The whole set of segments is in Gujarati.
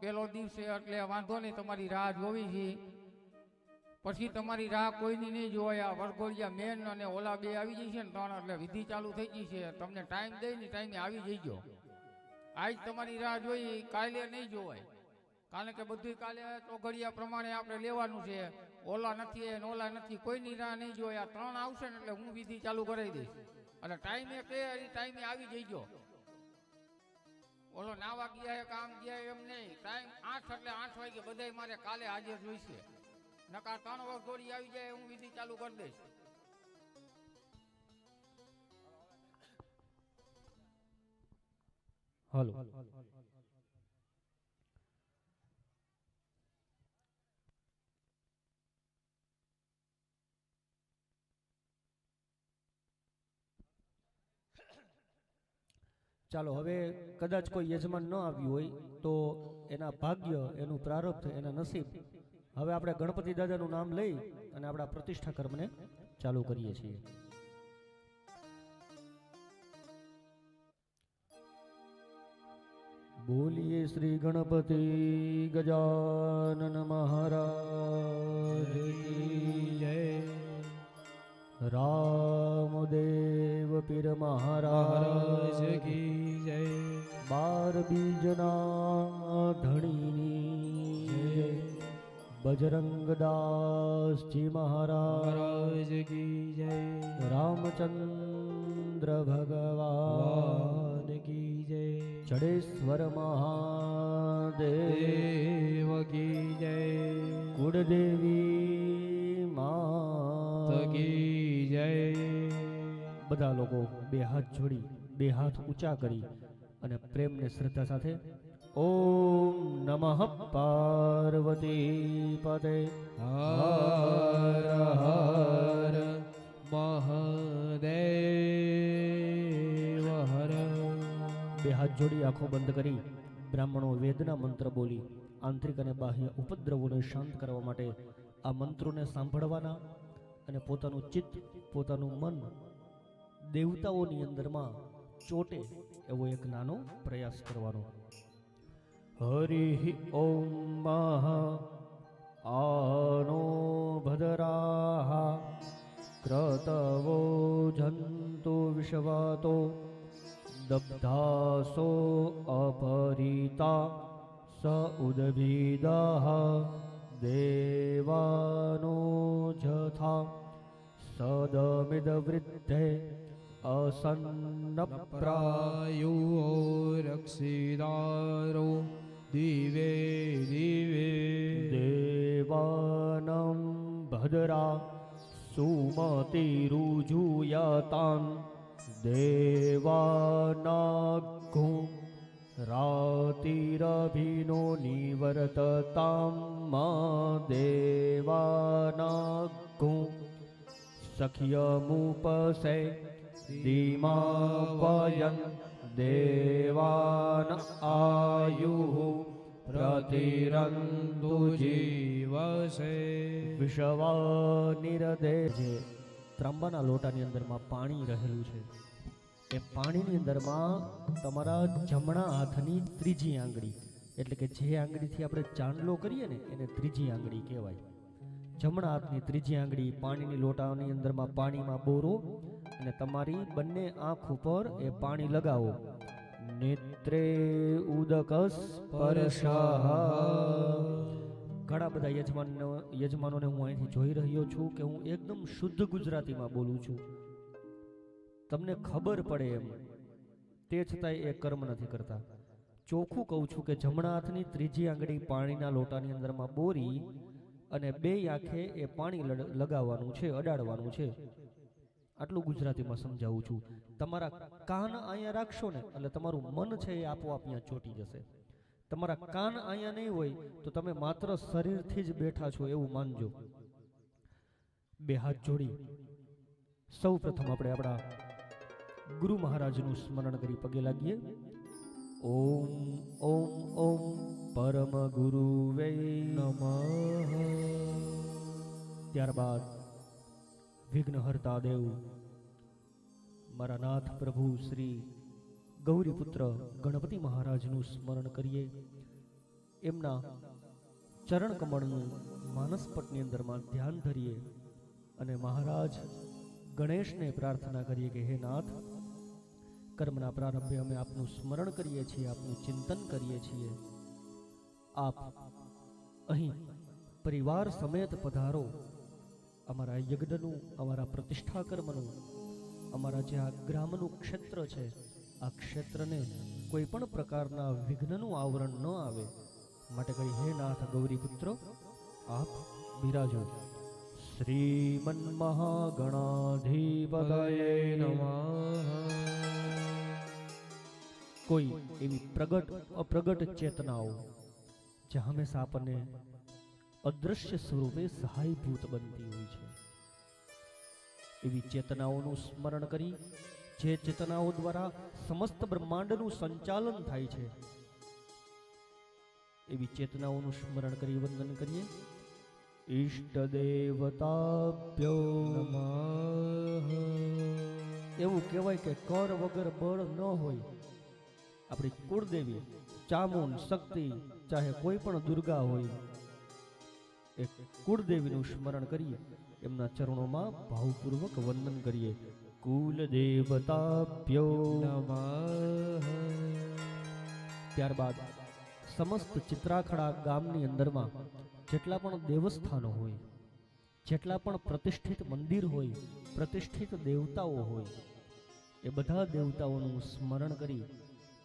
પેલો દિવસે એટલે વાંધો નહીં, તમારી રાહ જોવી છે. પછી તમારી રાહ કોઈની નહીં જોવાય. આ વરઘોડિયા મેન અને ઓલા બે આવી જશે ને ત્રણ, એટલે વિધિ ચાલુ થઈ ગઈ છે. તમને ટાઈમ દઈ ને ટાઈમે આવી જઈજો. આજ તમારી રાહ જોઈ કાલે નહીં જોવાય. કારણ કે બધું કાલે ચોઘડિયા પ્રમાણે આપણે લેવાનું છે. ઓલા નથી ને ઓલા નથી, કોઈની રાહ નહીં જોયા ત્રણ આવશે ને એટલે હું વિધિ ચાલુ કરાવી દઈશ. અને ટાઈમે કે ટાઈમે આવી જઈજો. ઓલો નાવા ગયા એ કામ ગયા એમ નહીં. ટાઈમ આઠ એટલે આઠ વાગે બધાય મારે કાલે હાજર જોઈશે. નકાર ત્રણ વખત દોડી આવી જાય હું વિધિ ચાલુ કરી દઈશ. હાલો. ચાલો, હવે કદાચ કોઈ યજમાન ન આવ્યું હોય તો એના ભાગ્ય, એનું પ્રારબ્ધ, એના નસીબ. હવે આપણે ગણપતિ દાદાનું નામ લઈ અને આપણા પ્રતિષ્ઠા કર્મને ચાલુ કરીએ છીએ. બોલીએ શ્રી ગણપતિ ગજાનન મહારાજ જય. રામદેવ પીર મહારાજ કી બાર બીજના ધણીની. બજરંગદાસજી મહારાજ કી જય. રામચંદ્ર ભગવાન કી જય. જડેશ્વર મહાદેવ કી જય. કુળદેવી માત કી જય. બધા લોકો બે હાથ જોડી, બે હાથ ઊંચા કરી અને પ્રેમ ને શ્રદ્ધા સાથે ઓમ નમઃ પાર્વતી પદે. હર હર મહાદેવ હર. બે હાથ જોડી આંખો બંધ કરી બ્રાહ્મણો વેદના મંત્ર બોલી આંતરિક અને બાહ્ય ઉપદ્રવોને શાંત કરવા માટે આ મંત્રોને સાંભળવાના અને પોતાનું ચિત્ત પોતાનું મન દેવતાઓની અંદરમાં ચોટે એવો એક નાનો પ્રયાસ કરવાનો. હરિ ઓમ મહા આનો ભદરાહ ક્રતવો જંતુ વિશ્વાતો દબ્ધાસો અપરિતા સ ઉદભીદઃ દેવાનો જથા સદમિદવૃદ્ધે असन्नप्रायो रक्षिदारो दिवे दिवे। देवानं भद्रा सुमतिरुजुयतां देवानाक् रातिरभिनो निवर्ततां मा मादेवानाक् सख्यमुपसे ધીમાવયન દેવાન આયુઃ પ્રતિરંતુ જીવસે નિરદે જે ત્રાંબાના લોટાની અંદરમાં પાણી રહેલું છે. એ પાણીની અંદરમાં તમારા જમણા હાથની ત્રીજી આંગળી, એટલે કે જે આંગળીથી આપણે ચાંદલો કરીએ ને, એને ત્રીજી આંગળી કહેવાય. જમણા હાથની ત્રીજી આંગળી પાણીની લોટાની અંદરમાં પાણીમાં બોરો અને તમારી બંને આંખ ઉપર એ પાણી લગાવો. નેત્રે પરશાહ ઘણા બધા યજમાન યજમાનોને હું અહીંથી જોઈ રહ્યો છું કે હું એકદમ શુદ્ધ ગુજરાતીમાં બોલું છું. તમને ખબર પડે એમ. તે છતાંય એ કર્મ નથી કરતા. ચોખ્ખું કહું છું કે જમણા હાથની ત્રીજી આંગળી પાણીના લોટાની અંદરમાં બોરી અને બે આંખે એ પાણી લગાવવાનું છે, અડાડવાનું છે. આટલું ગુજરાતીમાં સમજાવું છું. તમારા કાન અહીંયા રાખશો ને, એટલે તમારું મન છે એ આપોઆપ અહીંયા ચોટી જશે. તમારા કાન અહીંયા નહીં હોય તો તમે માત્ર શરીરથી જ બેઠા છો એવું માનજો. બે હાથ જોડી. સૌ પ્રથમ આપણે આપણા ગુરુ મહારાજનું સ્મરણ કરી પગે લાગીએ. ઓમ ઓમ ઓમ, પરમ ગુરુ વૈ નમઃ. ત્યારબાદ વિઘ્નહર્તા દેવ, મારા નાથ પ્રભુ શ્રી ગૌરીપુત્ર ગણપતિ મહારાજનું સ્મરણ કરીએ. એમના ચરણ કમળનું માનસપટની અંદરમાં ધ્યાન ધરીએ અને મહારાજ ગણેશને પ્રાર્થના કરીએ કે હે નાથ, કર્મના પ્રારંભે અમે આપનું સ્મરણ કરીએ છીએ, આપનું ચિંતન કરીએ છીએ. આપ અહીં પરિવાર સમેત પધારો. અમારા યજ્ઞનું, અમારા પ્રતિષ્ઠા કર્મનું અમારા જે આ ગ્રામનું ક્ષેત્ર છે, આ ક્ષેત્રને કોઈ પણ પ્રકારના વિઘ્નનું આવરણ ન આવે. માટે કહી, હે નાથ ગૌરીપુત્ર આપ બિરાજો. શ્રીમન મહાગણાધિપતયે નમઃ. કોઈ એવી પ્રગટ, અપ્રગટ ચેતનાઓ, જે હંમેશા આપણને અદૃશ્ય સ્વરૂપે સહાયભૂત બનતી હોય છે. એવી ચેતનાઓનું સ્મરણ કરી, જે ચેતનાઓ દ્વારા સમસ્ત બ્રહ્માંડનું સંચાલન થાય છે, એવી ચેતનાઓનું સ્મરણ કરી વંદન કરીએ. ઈષ્ટ દેવતાભ્યો એવું કહેવાય કે કર વગર બળ ન હોય. આપણી કુળદેવી, ચામુંડ, શક્તિ, ચાહે કોઈ પણ દુર્ગા હોય એ કુળદેવીનું સ્મરણ કરીએ, એમના ચરણોમાં ભાવપૂર્વક વંદન કરીએ. કુલ દેવતાભ્યો ત્યારબાદ સમસ્ત ચિત્રાખડા ગામની અંદરમાં જેટલા પણ દેવસ્થાનો હોય, જેટલા પણ પ્રતિષ્ઠિત મંદિર હોય, પ્રતિષ્ઠિત દેવતાઓ હોય, એ બધા દેવતાઓનું સ્મરણ કરી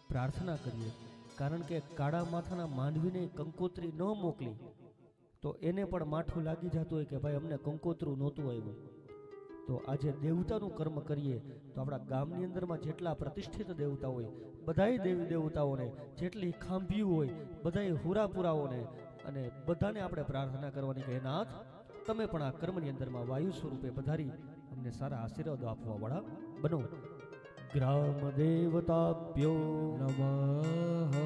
પ્રાર્થના કરીએ. કારણ કે કાળા માથાના માંડવીને કંકોત્રી ન મોકલી તો એને પણ માઠું લાગી જતું હોય કે ભાઈ અમને કંકોત્રું નહોતું આવ્યું. તો આજે દેવતાનું કર્મ કરીએ તો આપણા ગામની અંદરમાં જેટલા પ્રતિષ્ઠિત દેવતા હોય, બધાય દેવી દેવતાઓને જેટલી ખાંભીઓ હોય, બધાય હુરાપુરાઓને અને બધાને આપણે પ્રાર્થના કરવાની કે નાથ, તમે પણ આ કર્મની અંદરમાં વાયુ સ્વરૂપે પધારી અમને સારા આશીર્વાદો આપવા વાળા બનો. ગ્રામ દેવતાભ્યો નમઃ.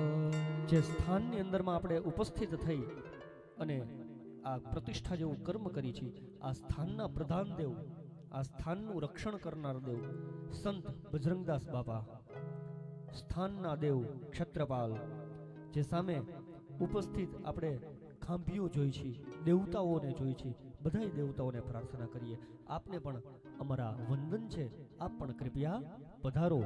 જે સ્થાનની અંદરમાં આપણે ઉપસ્થિત થઈ અને આ પ્રતિષ્ઠા જેવું કર્મ કરી છે. આ સ્થાનના પ્રધાન દેવ, આ સ્થાનનું રક્ષણ કરનાર દેવ સંત બજરંગદાસ બાપા. સ્થાનના દેવ ક્ષત્રપાલ, જે સામે ઉપસ્થિત આપણે ખાંભીઓ જોઈ છે, દેવતાઓને જોઈ છે. બધાય દેવતાઓને પ્રાર્થના કરીએ. આપને પણ અમારા વંદન છે. આપ પણ કૃપયા પધારો.